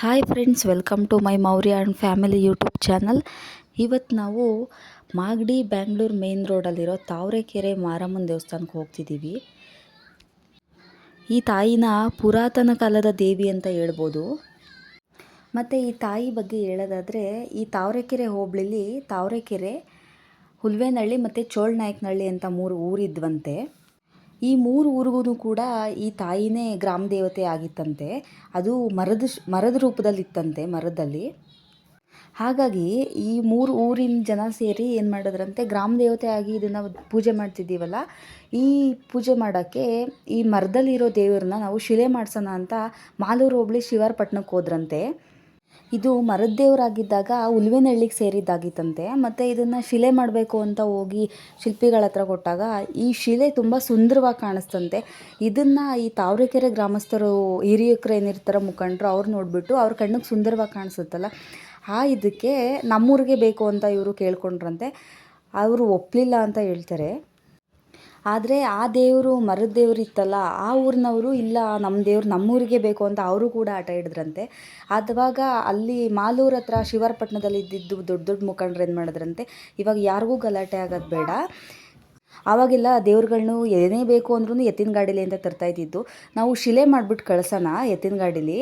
Hi friends welcome to my Maurya and family YouTube channel ಇವತ್ತು ನಾವು Magadi, Bangalore main ರೋಡಲ್ಲಿರೋ ತಾವರೆಕೆರೆ ಮಾರಮ್ಮನ ದೇವಸ್ಥಾನಕ್ಕೆ ಹೋಗ್ತಿದ್ದೀವಿ. ಈ ತಾಯಿನ ಪುರಾತನ ಕಾಲದ ದೇವಿ ಅಂತ ಹೇಳ್ಬೋದು. ಮತ್ತು ಈ ತಾಯಿ ಬಗ್ಗೆ ಹೇಳೋದಾದರೆ, ಈ ತಾವರೆಕೆರೆ ಹೋಬಳಿಲಿ ತಾವರೆಕೆರೆ, ಹುಲ್ವೇನಹಳ್ಳಿ ಮತ್ತು ಚೋಳ್ನಾಯಕನಹಳ್ಳಿ ಅಂತ ಮೂರು ಊರಿದ್ವಂತೆ. ಈ ಮೂರು ಊರಿಗೂ ಕೂಡ ಈ ತಾಯಿನೇ ಗ್ರಾಮ ದೇವತೆ ಆಗಿತ್ತಂತೆ. ಅದು ಮರದ ಮರದ ರೂಪದಲ್ಲಿತ್ತಂತೆ, ಮರದಲ್ಲಿ. ಹಾಗಾಗಿ ಈ ಮೂರು ಊರಿನ ಜನ ಸೇರಿ ಏನು ಮಾಡಿದ್ರಂತೆ, ಗ್ರಾಮ ದೇವತೆ ಆಗಿ ಇದನ್ನು ಪೂಜೆ ಮಾಡ್ತಿದ್ದೀವಲ್ಲ, ಈ ಪೂಜೆ ಮಾಡೋಕ್ಕೆ ಈ ಮರದಲ್ಲಿರೋ ದೇವರನ್ನ ನಾವು ಶಿಲೆ ಮಾಡಿಸೋಣ ಅಂತ ಮಾಲೂರು ಹೋಬಳಿ ಶಿವಾರಪಟ್ಟಣಕ್ಕೆ ಹೋದ್ರಂತೆ. ಇದು ಮರದ್ದೇವರಾಗಿದ್ದಾಗ ಉಲ್ವೆನಳ್ಳಿಗೆ ಸೇರಿದ್ದಾಗಿತ್ತಂತೆ. ಮತ್ತು ಇದನ್ನು ಶಿಲೆ ಮಾಡಬೇಕು ಅಂತ ಹೋಗಿ ಶಿಲ್ಪಿಗಳ ಹತ್ರ ಕೊಟ್ಟಾಗ ಈ ಶಿಲೆ ತುಂಬ ಸುಂದರವಾಗಿ ಕಾಣಿಸ್ತಂತೆ. ಇದನ್ನು ಈ ತಾವರೆಕೆರೆ ಗ್ರಾಮಸ್ಥರು, ಹಿರಿಯಕರು ಏನಿರ್ತಾರೋ ಮುಖಂಡರು ಅವ್ರು ನೋಡಿಬಿಟ್ಟು ಅವ್ರ ಕಣ್ಣಿಗೆ ಸುಂದರವಾಗಿ ಕಾಣಿಸುತ್ತಲ್ಲ, ಆ ಇದಕ್ಕೆ ನಮ್ಮೂರಿಗೆ ಬೇಕು ಅಂತ ಇವರು ಕೇಳ್ಕೊಂಡ್ರಂತೆ. ಅವರು ಒಪ್ಪಲಿಲ್ಲ ಅಂತ ಹೇಳ್ತಾರೆ. ಆದರೆ ಆ ದೇವರು ಮರದ ದೇವ್ರು ಇತ್ತಲ್ಲ, ಆ ಊರಿನವರು ಇಲ್ಲ ನಮ್ಮ ದೇವ್ರು ನಮ್ಮೂರಿಗೆ ಬೇಕು ಅಂತ ಅವರು ಕೂಡ ಆಟ ಹಿಡಿದ್ರಂತೆ. ಆವಾಗ ಅಲ್ಲಿ ಮಾಲೂರು ಹತ್ರ ಶಿವಾರಪಟ್ಟಣದಲ್ಲಿ ಇದ್ದಿದ್ದು ದೊಡ್ಡ ದೊಡ್ಡ ಮುಖಂಡರು ಏನು ಮಾಡಿದ್ರಂತೆ, ಇವಾಗ ಯಾರಿಗೂ ಗಲಾಟೆ ಆಗೋದು ಬೇಡ. ಆವಾಗೆಲ್ಲ ದೇವ್ರುಗಳ್ನು ಏನೇ ಬೇಕು ಅಂದ್ರೂ ಎತ್ತಿನ ಗಾಡೀಲಿ ಅಂತ ತರ್ತಾ ಇದ್ದಿದ್ದು. ನಾವು ಶಿಲೆ ಮಾಡಿಬಿಟ್ಟು ಕಳ್ಸೋಣ ಎತ್ತಿನ ಗಾಡೀಲಿ.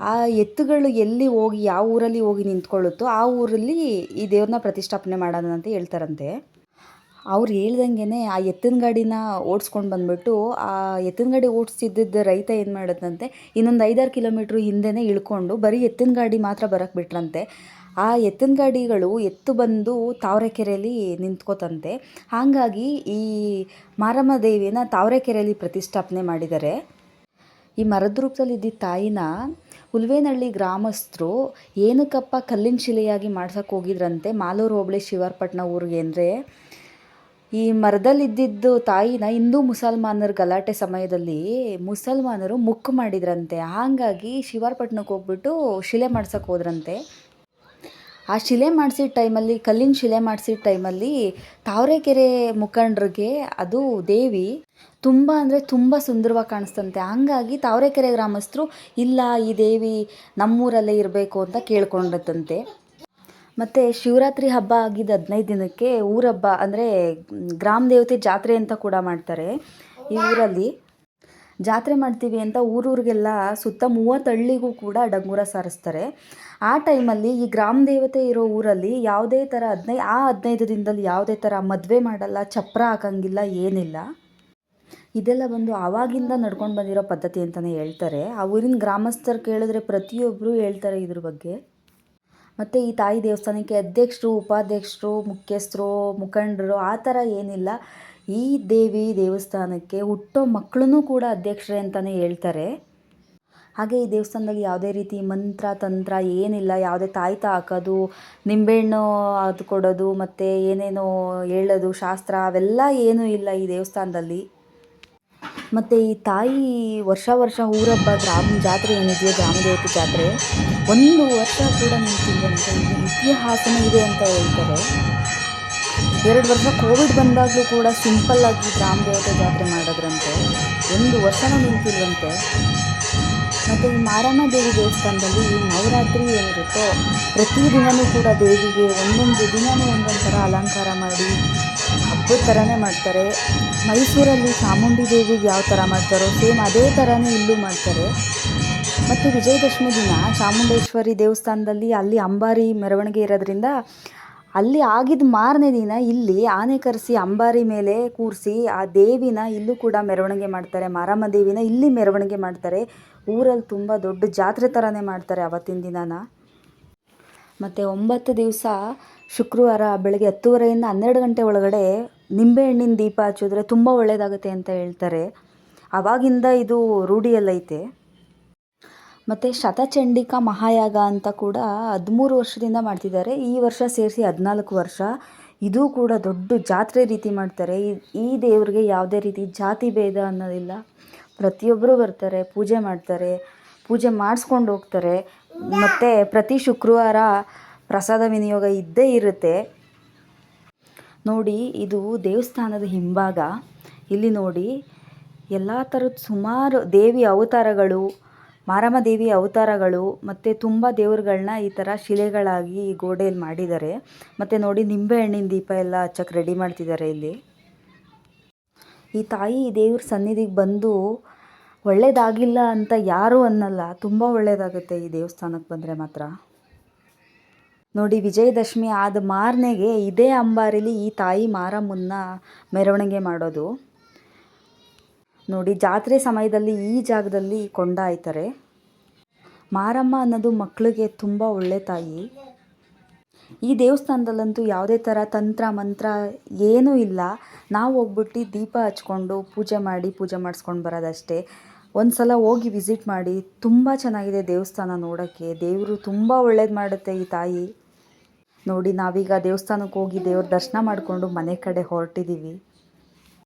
ಆ ಎತ್ತುಗಳು ಎಲ್ಲಿ ಹೋಗಿ, ಯಾವ ಊರಲ್ಲಿ ಹೋಗಿ ನಿಂತ್ಕೊಳ್ಳುತ್ತೋ ಆ ಊರಲ್ಲಿ ಈ ದೇವ್ರನ್ನ ಪ್ರತಿಷ್ಠಾಪನೆ ಮಾಡೋಣ ಅಂತ ಹೇಳ್ತಾರಂತೆ. ಅವ್ರು ಹೇಳ್ದಂಗೆ ಆ ಎತ್ತಿನ ಗಾಡಿನ ಓಡಿಸ್ಕೊಂಡು ಬಂದ್ಬಿಟ್ಟು, ಆ ಎತ್ತಿನ ಗಾಡಿ ಓಡಿಸ್ತಿದ್ದ ರೈತ ಏನು ಮಾಡಿದಂತೆ ಇನ್ನೊಂದು ಐದಾರು ಕಿಲೋಮೀಟ್ರ್ ಹಿಂದೆನೇ ಇಳ್ಕೊಂಡು ಬರೀ ಎತ್ತಿನ ಗಾಡಿ ಮಾತ್ರ ಬರಕ್ಕೆ ಬಿಟ್ರಂತೆ. ಆ ಎತ್ತಿನ ಗಾಡಿಗಳು ಎತ್ತು ಬಂದು ತಾವರೆಕೆರೆಯಲ್ಲಿ ನಿಂತ್ಕೋತಂತೆ. ಹಾಗಾಗಿ ಈ ಮಾರಮ್ಮ ದೇವಿನ ತಾವರೆಕೆರೆಯಲ್ಲಿ ಪ್ರತಿಷ್ಠಾಪನೆ ಮಾಡಿದ್ದಾರೆ ಈ ಮರದ ರೂಪದಲ್ಲಿ ಇದ್ದಿದ್ದ ತಾಯಿನ ಹುಲ್ವೇನಹಳ್ಳಿ ಗ್ರಾಮಸ್ಥರು ಏನಕ್ಕಪ್ಪ ಕಲ್ಲಿನ ಶಿಲೆಯಾಗಿ ಮಾಡ್ಸೋಕ್ಕೆ ಹೋಗಿದ್ರಂತೆ, ಮಾಲೂರು ಹೋಬಳಿ ಶಿವಾರಪಟ್ಟಣ ಊರಿಗೆ ಅಂದರೆ ಈ ಮರದಲ್ಲಿದ್ದಿದ್ದು ತಾಯಿನ ಹಿಂದೂ ಮುಸಲ್ಮಾನರ ಗಲಾಟೆ ಸಮಯದಲ್ಲಿ ಮುಸಲ್ಮಾನರು ಮುಕ್ಕು ಮಾಡಿದ್ರಂತೆ. ಹಾಗಾಗಿ ಶಿವಾರ್ಪಟ್ಟಣಕ್ಕೆ ಹೋಗ್ಬಿಟ್ಟು ಶಿಲೆ ಮಾಡ್ಸಕ್ಕೆ ಹೋದ್ರಂತೆ. ಆ ಶಿಲೆ ಮಾಡಿಸಿದ ಟೈಮಲ್ಲಿ, ಕಲ್ಲಿನ ಶಿಲೆ ಮಾಡಿಸಿದ ಟೈಮಲ್ಲಿ ತಾವರೆಕೆರೆ ಮುಖಂಡರಿಗೆ ಅದು ದೇವಿ ತುಂಬ ಅಂದರೆ ತುಂಬ ಸುಂದರವಾಗಿ ಕಾಣಿಸ್ತಂತೆ. ಹಾಗಾಗಿ ತಾವರೆಕೆರೆ ಗ್ರಾಮಸ್ಥರು, ಇಲ್ಲ, ಈ ದೇವಿ ನಮ್ಮೂರಲ್ಲೇ ಇರಬೇಕು ಅಂತ ಕೇಳ್ಕೊಂಡತ್ತಂತೆ ಮತ್ತು ಶಿವರಾತ್ರಿ ಹಬ್ಬ ಆಗಿದ್ದು ಹದಿನೈದು ದಿನಕ್ಕೆ ಊರಬ್ಬ, ಅಂದರೆ ಗ್ರಾಮ ದೇವತೆ ಜಾತ್ರೆ ಅಂತ ಕೂಡ ಮಾಡ್ತಾರೆ ಈ ಊರಲ್ಲಿ. ಜಾತ್ರೆ ಮಾಡ್ತೀವಿ ಅಂತ ಊರೂರಿಗೆಲ್ಲ ಸುತ್ತ ಮೂವತ್ತು ಹಳ್ಳಿಗೂ ಕೂಡ ಡಂಗೂರ ಸಾರಿಸ್ತಾರೆ. ಆ ಟೈಮಲ್ಲಿ ಈ ಗ್ರಾಮ ದೇವತೆ ಇರೋ ಊರಲ್ಲಿ ಯಾವುದೇ ಥರ ಹದಿನೈದು ಆ ಹದಿನೈದು ದಿನದಲ್ಲಿ ಯಾವುದೇ ಥರ ಮದುವೆ ಮಾಡಲ್ಲ, ಚಪ್ರ ಹಾಕಂಗಿಲ್ಲ, ಏನಿಲ್ಲ. ಇದೆಲ್ಲ ಬಂದು ಆವಾಗಿಂದ ನಡ್ಕೊಂಡು ಬಂದಿರೋ ಪದ್ಧತಿ ಅಂತಲೇ ಹೇಳ್ತಾರೆ. ಆ ಊರಿನ ಗ್ರಾಮಸ್ಥರು ಕೇಳಿದ್ರೆ ಪ್ರತಿಯೊಬ್ಬರು ಹೇಳ್ತಾರೆ ಇದ್ರ ಬಗ್ಗೆ. ಮತ್ತು ಈ ತಾಯಿ ದೇವಸ್ಥಾನಕ್ಕೆ ಅಧ್ಯಕ್ಷರು, ಉಪಾಧ್ಯಕ್ಷರು, ಮುಖ್ಯಸ್ಥರು, ಮುಖಂಡರು ಆ ಥರ ಏನಿಲ್ಲ. ಈ ದೇವಿ ದೇವಸ್ಥಾನಕ್ಕೆ ಹುಟ್ಟೋ ಮಕ್ಕಳೂ ಕೂಡ ಅಧ್ಯಕ್ಷರೇ ಅಂತಲೇ ಹೇಳ್ತಾರೆ. ಹಾಗೆ ಈ ದೇವಸ್ಥಾನದಲ್ಲಿ ಯಾವುದೇ ರೀತಿ ಮಂತ್ರ, ತಂತ್ರ ಏನಿಲ್ಲ. ಯಾವುದೇ ತಾಯ್ತ ಹಾಕೋದು, ನಿಂಬೆಹಣ್ಣು ಅದು ಕೊಡೋದು ಮತ್ತು ಏನೇನೋ ಹೇಳೋದು, ಶಾಸ್ತ್ರ ಅವೆಲ್ಲ ಏನೂ ಇಲ್ಲ ಈ ದೇವಸ್ಥಾನದಲ್ಲಿ. ಮತ್ತು ಈ ತಾಯಿ ವರ್ಷ ವರ್ಷ ಊರಬ್ಬ ಗ್ರಾಮ ಜಾತ್ರೆ ಏನಿದೆಯೋ ಗ್ರಾಮದೇವತೆ ಜಾತ್ರೆ, ಒಂದು ವರ್ಷ ಕೂಡ ನಿಂತಿದೆ ಅಂತ ಇತಿಹಾಸನೇ ಇದೆ ಅಂತ ಹೇಳ್ತಾರೆ. ಎರಡು ವರ್ಷ ಕೋವಿಡ್ ಬಂದಾಗಲೂ ಕೂಡ ಸಿಂಪಲ್ಲಾಗಿ ಗ್ರಾಮ ದೇವತೆ ಜಾತ್ರೆ ಮಾಡಿದ್ರಂತೆ. ಒಂದು ವರ್ಷನೂ ನಿಂತಿಲ್ವಂತೆ. ಮತ್ತು ಈ ಮಾರಮ್ಮ ದೇವಿ ದೇವಸ್ಥಾನದಲ್ಲಿ ಈ ನವರಾತ್ರಿ ಏನಿರುತ್ತೋ ಪ್ರತಿದಿನವೂ ಕೂಡ ದೇವಿಗೆ ಒಂದೊಂದು ದಿನವೂ ಒಂದೊಂದು ಥರ ಅಲಂಕಾರ ಮಾಡಿ ಹಬ್ಬದ ಥರನೇ ಮಾಡ್ತಾರೆ. ಮೈಸೂರಲ್ಲಿ ಚಾಮುಂಡಿ ದೇವಿಗೆ ಯಾವ ಥರ ಮಾಡ್ತಾರೋ ಸೇಮ್ ಅದೇ ಥರನೇ ಇಲ್ಲೂ ಮಾಡ್ತಾರೆ. ಮತ್ತು ವಿಜಯದಶಮಿ ದಿನ ಚಾಮುಂಡೇಶ್ವರಿ ದೇವಸ್ಥಾನದಲ್ಲಿ ಅಲ್ಲಿ ಅಂಬಾರಿ ಮೆರವಣಿಗೆ ಇರೋದ್ರಿಂದ ಅಲ್ಲಿ ಆಗಿದ್ದ ಮಾರನೇ ದಿನ ಇಲ್ಲಿ ಆನೆ ಕರೆಸಿ ಅಂಬಾರಿ ಮೇಲೆ ಕೂರಿಸಿ ಆ ದೇವಿನ ಇಲ್ಲೂ ಕೂಡ ಮೆರವಣಿಗೆ ಮಾಡ್ತಾರೆ. ಮಾರಮ್ಮ ದೇವಿನ ಇಲ್ಲಿ ಮೆರವಣಿಗೆ ಮಾಡ್ತಾರೆ. ಊರಲ್ಲಿ ತುಂಬ ದೊಡ್ಡ ಜಾತ್ರೆ ಥರನೇ ಮಾಡ್ತಾರೆ ಅವತ್ತಿನ ದಿನಾನ. ಮತ್ತು ಒಂಬತ್ತು ದಿವಸ ಶುಕ್ರವಾರ ಬೆಳಗ್ಗೆ ಹತ್ತುವರೆಯಿಂದ ಹನ್ನೆರಡು ಗಂಟೆ ಒಳಗಡೆ ನಿಂಬೆಹಣ್ಣಿನ ದೀಪ ಹಚ್ಚಿದ್ರೆ ತುಂಬ ಒಳ್ಳೆಯದಾಗುತ್ತೆ ಅಂತ ಹೇಳ್ತಾರೆ. ಆವಾಗಿಂದ ಇದು ರೂಢಿಯಲ್ಲೈತೆ. ಮತ್ತು ಶತಚಂಡಿಕಾ ಮಹಾಯಾಗ ಅಂತ ಕೂಡ ಹದಿಮೂರು ವರ್ಷದಿಂದ ಮಾಡ್ತಿದ್ದಾರೆ. ಈ ವರ್ಷ ಸೇರಿಸಿ ಹದಿನಾಲ್ಕು ವರ್ಷ. ಇದು ಕೂಡ ದೊಡ್ಡ ಜಾತ್ರೆ ರೀತಿ ಮಾಡ್ತಾರೆ. ಈ ದೇವರಿಗೆ ದೇವ್ರಿಗೆ ಯಾವುದೇ ರೀತಿ ಜಾತಿ ಭೇದ ಅನ್ನೋದಿಲ್ಲ. ಪ್ರತಿಯೊಬ್ಬರು ಬರ್ತಾರೆ, ಪೂಜೆ ಮಾಡ್ತಾರೆ, ಪೂಜೆ ಮಾಡಿಸ್ಕೊಂಡು ಹೋಗ್ತಾರೆ. ಮತ್ತು ಪ್ರತಿ ಶುಕ್ರವಾರ ಪ್ರಸಾದ ವಿನಿಯೋಗ ಇದ್ದೇ ಇರುತ್ತೆ. ನೋಡಿ, ಇದು ದೇವಸ್ಥಾನದ ಹಿಂಭಾಗ. ಇಲ್ಲಿ ನೋಡಿ, ಎಲ್ಲ ಥರದ ಸುಮಾರು ದೇವಿ ಅವತಾರಗಳು, ಮಾರಮ್ಮ ದೇವಿ ಅವತಾರಗಳು, ಮತ್ತು ತುಂಬ ದೇವ್ರುಗಳ್ನ ಈ ಥರ ಶಿಲೆಗಳಾಗಿ ಈ ಗೋಡೆಯಲ್ಲಿ ಮಾಡಿದ್ದಾರೆ. ಮತ್ತು ನೋಡಿ ನಿಂಬೆಹಣ್ಣಿನ ದೀಪ ಎಲ್ಲ ಹಚ್ಚಕ್ಕೆ ರೆಡಿ ಮಾಡ್ತಿದ್ದಾರೆ ಇಲ್ಲಿ. ಈ ತಾಯಿ ದೇವ್ರ ಸನ್ನಿಧಿಗೆ ಬಂದು ಒಳ್ಳೆಯದಾಗಿಲ್ಲ ಅಂತ ಯಾರೂ ಅನ್ನಲ್ಲ, ತುಂಬ ಒಳ್ಳೆಯದಾಗುತ್ತೆ ಈ ದೇವಸ್ಥಾನಕ್ಕೆ ಬಂದರೆ ಮಾತ್ರ. ನೋಡಿ, ವಿಜಯದಶಮಿ ಆದ ಮಾರನೆಗೆ ಇದೇ ಅಂಬಾರಿಲಿ ಈ ತಾಯಿ ಮಾರಮ್ಮನ್ನ ಮೆರವಣಿಗೆ ಮಾಡೋದು. ನೋಡಿ, ಜಾತ್ರೆ ಸಮಯದಲ್ಲಿ ಈ ಜಾಗದಲ್ಲಿ ಕೊಂಡಾಯ್ತಾರೆ ಮಾರಮ್ಮ ಅನ್ನೋದು ಮಕ್ಕಳಿಗೆ ತುಂಬ ಒಳ್ಳೆ ತಾಯಿ. ಈ ದೇವಸ್ಥಾನದಲ್ಲಂತೂ ಯಾವುದೇ ಥರ ತಂತ್ರ, ಮಂತ್ರ ಏನೂ ಇಲ್ಲ. ನಾವು ಹೋಗ್ಬಿಟ್ಟು ದೀಪ ಹಚ್ಕೊಂಡು ಪೂಜೆ ಮಾಡಿ, ಪೂಜೆ ಮಾಡಿಸ್ಕೊಂಡು ಬರೋದಷ್ಟೇ. ಒಂದು ಸಲ ಹೋಗಿ ವಿಸಿಟ್ ಮಾಡಿ, ತುಂಬ ಚೆನ್ನಾಗಿದೆ ದೇವಸ್ಥಾನ ನೋಡೋಕ್ಕೆ. ದೇವರು ತುಂಬ ಒಳ್ಳೇದು ಮಾಡುತ್ತೆ ಈ ತಾಯಿ. ನೋಡಿ ನಾವೀಗ ದೇವಸ್ಥಾನಕ್ಕೆ ಹೋಗಿ ದೇವ್ರ ದರ್ಶನ ಮಾಡಿಕೊಂಡು ಮನೆ ಕಡೆ ಹೊರಟಿದ್ದೀವಿ